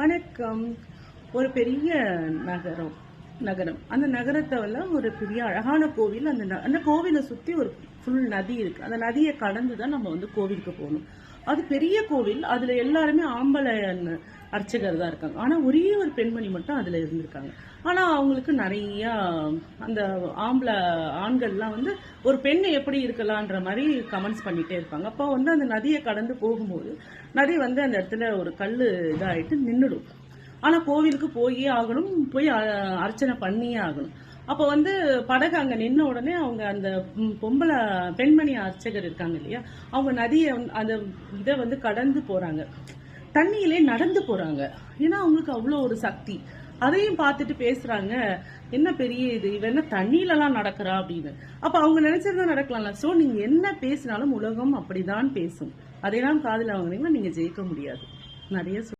வணக்கம். ஒரு பெரிய நகரம். நகரம். அந்த நகரத்துல ஒரு பெரிய அழகான கோவில். அந்த ந- அந்த கோவிலை சுத்தி ஒரு ஃபுல் நதி இருக்கு. அந்த நதியை கடந்து தான் நம்ம வந்து கோவிலுக்கு போகணும். அது பெரிய கோவில். அதுல எல்லாருமே ஆம்பளை அர்ச்சகர் தான் இருக்காங்க. ஆனா ஒரே ஒரு பெண்மணி மட்டும் அதுல இருந்திருக்காங்க. ஆனா அவங்களுக்கு நிறைய அந்த ஆம்பளை ஆண்கள்லாம் வந்து ஒரு பெண் எப்படி இருக்கலான்ற மாதிரி கமெண்ட்ஸ் பண்ணிட்டே இருப்பாங்க. அப்போ வந்து அந்த நதியை கடந்து போகும்போது நதி வந்து அந்த இடத்துல ஒரு கல் இதாயிட்டு நின்றுடும் ஆனா கோவிலுக்கு போயே ஆகணும் போய் அர்ச்சனை பண்ணியே ஆகணும். அப்போ வந்து படகு அங்க நின்ன உடனே அவங்க அந்த பொம்பளை பெண்மணி அர்ச்சகர் இருக்காங்க இல்லையா அவங்க நதியை வந்து- அந்த இதை வந்து கடந்து போறாங்க. தண்ணியிலே நடந்து போறாங்க. ஏன்னா அவங்களுக்கு அவ்வளோ ஒரு சக்தி. அதையும் பார்த்துட்டு பேசுறாங்க என்ன பெரிய இது? இவ என்ன தண்ணியிலலாம் நடக்கிறா? அப்படின்னு. அப்ப அவங்க நினைச்சிருந்தா நடக்கலாம்ல. சோ நீங்க என்ன பேசினாலும் உலகம் அப்படிதான் பேசும். அதையெல்லாம் காதில் வாங்குனீங்கன்னா நீங்க ஜெயிக்க முடியாது. நிறைய